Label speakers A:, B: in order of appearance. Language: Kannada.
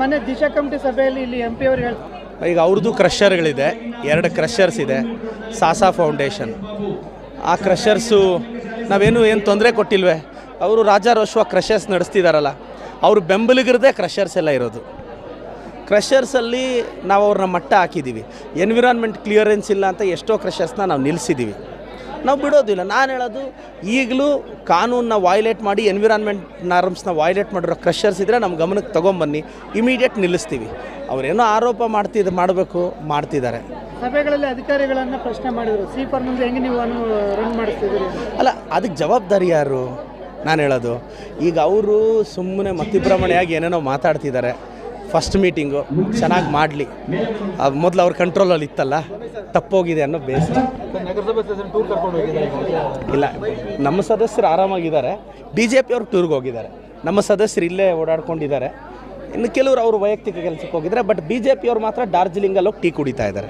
A: ಮೊನ್ನೆ ದಿಶಾ ಕಮಿಟಿ ಸಭೆಯಲ್ಲಿ ಇಲ್ಲಿ ಎಂ ಪಿ ಅವರು
B: ಈಗ ಅವ್ರದ್ದು ಕ್ರಷರ್ಗಳಿದೆ. ಎರಡು ಕ್ರಷರ್ಸ್ ಇದೆ. ಸಾಸಾ ಫೌಂಡೇಶನ್. ಆ ಕ್ರಷರ್ಸು ನಾವೇನು ಏನು ತೊಂದರೆ ಕೊಟ್ಟಿಲ್ವೇ? ಅವರು ರಾಜಾರೋಶ್ವ ಕ್ರಷರ್ಸ್ ನಡೆಸ್ತಿದಾರಲ್ಲ, ಅವರು ಬೆಂಬಲಿಗರದೇ ಕ್ರಷರ್ಸ್ ಎಲ್ಲ ಇರೋದು. ಕ್ರಷರ್ಸಲ್ಲಿ ನಾವು ಅವ್ರನ್ನ ಮಟ್ಟ ಹಾಕಿದ್ದೀವಿ ಎನ್ವಿರಾನ್ಮೆಂಟ್ ಕ್ಲಿಯರೆನ್ಸ್ ಇಲ್ಲ ಅಂತ ಎಷ್ಟೋ ಕ್ರಷರ್ಸ್ನ ನಾವು ನಿಲ್ಲಿಸಿದ್ದೀವಿ ನಾವು ಬಿಡೋದಿಲ್ಲ. ನಾನು ಹೇಳೋದು ಈಗಲೂ ಕಾನೂನನ್ನ ವಾಯ್ಲೇಟ್ ಮಾಡಿ ಎನ್ವಿರಾನ್ಮೆಂಟ್ ನಾರ್ಮ್ಸ್ನ ವಾಯ್ಲೇಟ್ ಮಾಡಿರೋ ಕ್ರಷರ್ಸ್ ಇದ್ದರೆ ನಮ್ಮ ಗಮನಕ್ಕೆ ತೊಗೊಂಬನ್ನಿ. ಇಮಿಡಿಯೇಟ್ ನಿಲ್ಲಿಸ್ತೀವಿ. ಅವರೇನೋ ಆರೋಪ ಮಾಡ್ತಿದ್ರು ಮಾಡಬೇಕು ಮಾಡ್ತಿದ್ದಾರೆ.
A: ಸಭೆಗಳಲ್ಲಿ ಅಧಿಕಾರಿಗಳನ್ನ ಪ್ರಶ್ನೆ ಮಾಡಿದರು. ಸೀಪರ್ ಮುಂದೆ ಹೆಂಗೆ ನೀವು ಅನು ರನ್ ಮಾಡಿಸ್ತಿದ್ದೀರಿ?
B: ಅಲ್ಲ ಅದಕ್ಕೆ ಜವಾಬ್ದಾರಿ ಯಾರು? ನಾನು ಹೇಳೋದು. ಈಗ ಅವರು ಸುಮ್ಮನೆ ಮತಿಭ್ರಮಣೆಯಾಗಿ ಏನೇನೋ ಮಾತಾಡ್ತಿದ್ದಾರೆ. ಫಸ್ಟ್ ಮೀಟಿಂಗು ಚೆನ್ನಾಗಿ ಮಾಡಲಿ. ಮೊದಲು ಅವ್ರ ಕಂಟ್ರೋಲಲ್ಲಿ ಇತ್ತಲ್ಲ, ತಪ್ಪೋಗಿದೆ ಅನ್ನೋ
A: ಬೇಸ್
B: ಇಲ್ಲ, ನಮ್ಮ ಸದಸ್ಯರು ಆರಾಮಾಗಿದ್ದಾರೆ. ಬಿ ಜೆ ಪಿಯವ್ರು ಟೂರ್ಗೆ ಹೋಗಿದ್ದಾರೆ. ನಮ್ಮ ಸದಸ್ಯರು ಇಲ್ಲೇ ಓಡಾಡ್ಕೊಂಡಿದ್ದಾರೆ. ಇನ್ನು ಕೆಲವರು ಅವರು ವೈಯಕ್ತಿಕ ಕೆಲಸಕ್ಕೆ ಹೋಗಿದ್ದಾರೆ ಬಟ್ ಬಿ ಜೆ ಪಿಯವ್ರು ಮಾತ್ರ ಡಾರ್ಜಿಲಿಂಗಲ್ಲಿ ಹೋಗಿ ಟೀ ಕುಡಿತಾ ಇದ್ದಾರೆ.